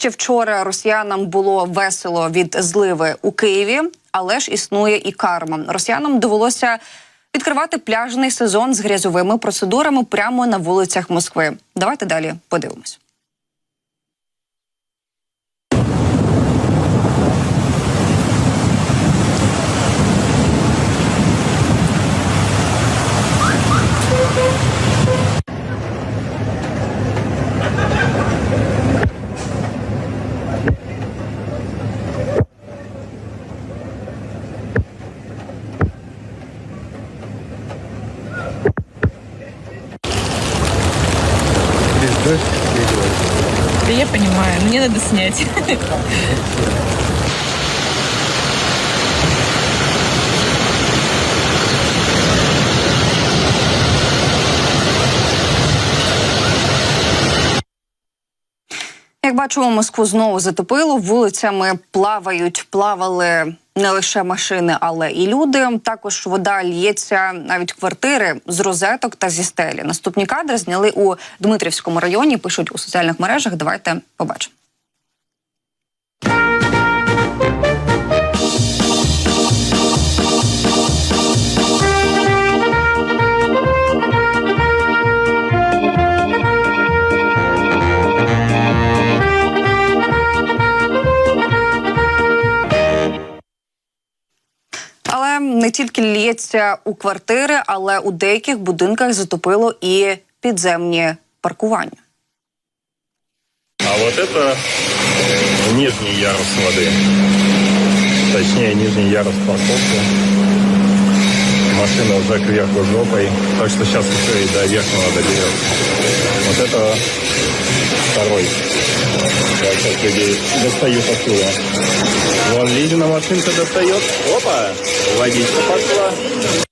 Ще вчора росіянам було весело від зливи у Києві, але ж існує і карма. Росіянам довелося відкривати пляжний сезон з грязовими процедурами прямо на вулицях Москви. Давайте далі подивимось. Да я понимаю, мне надо снять. Як бачимо, Москву знову затопило. Вулицями плавають, плавали не лише машини, але і люди. Також вода лється навіть квартири з розеток та зі стелі. Наступні кадри зняли у Дмитрівському районі. Пишуть у соціальних мережах. Давайте побачимо. Але не тільки лється у квартири, але у деяких будинках затопило і підземні паркування. А вот это нижний ярус воды. Точнее, нижний ярус парковки. Машина уже кверху жопой. Так что сейчас еще и до верхнего доберется. Вот это второй. я сейчас достаю посуду. Вон Лидина машинка достает. Опа! Водичка пошла.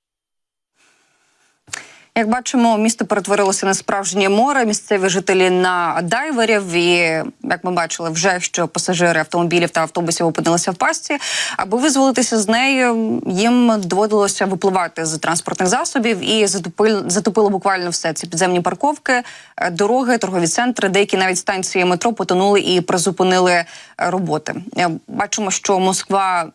Як бачимо, місто перетворилося на справжнє море. Місцеві жителі на дайверів. І як ми бачили, вже що пасажири автомобілів та автобусів опинилися в пастці. Аби визволитися з неї, їм доводилося випливати з транспортних засобів і затопило, затопило буквально все. Це підземні парковки, е, дороги, торгові центри. Деякі навіть станції метро потонули і призупинили е, роботи. Е, Бачимо, що Москва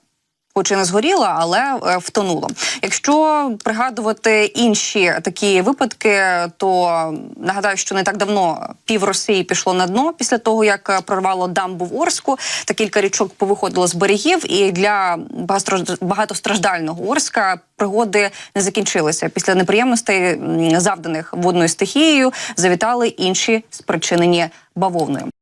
хоч і не згоріла, але е, втонуло. Якщо пригадувати інші такі випадки, то нагадаю, що не так давно пів Росії пішло на дно після того, як е, прорвало дамбу в Орску, та кілька річок повиходило з берегів. І для багатостраждального Орська пригоди не закінчилися. Після неприємностей, завданих водною стихією, завітали інші спричинені бавовною.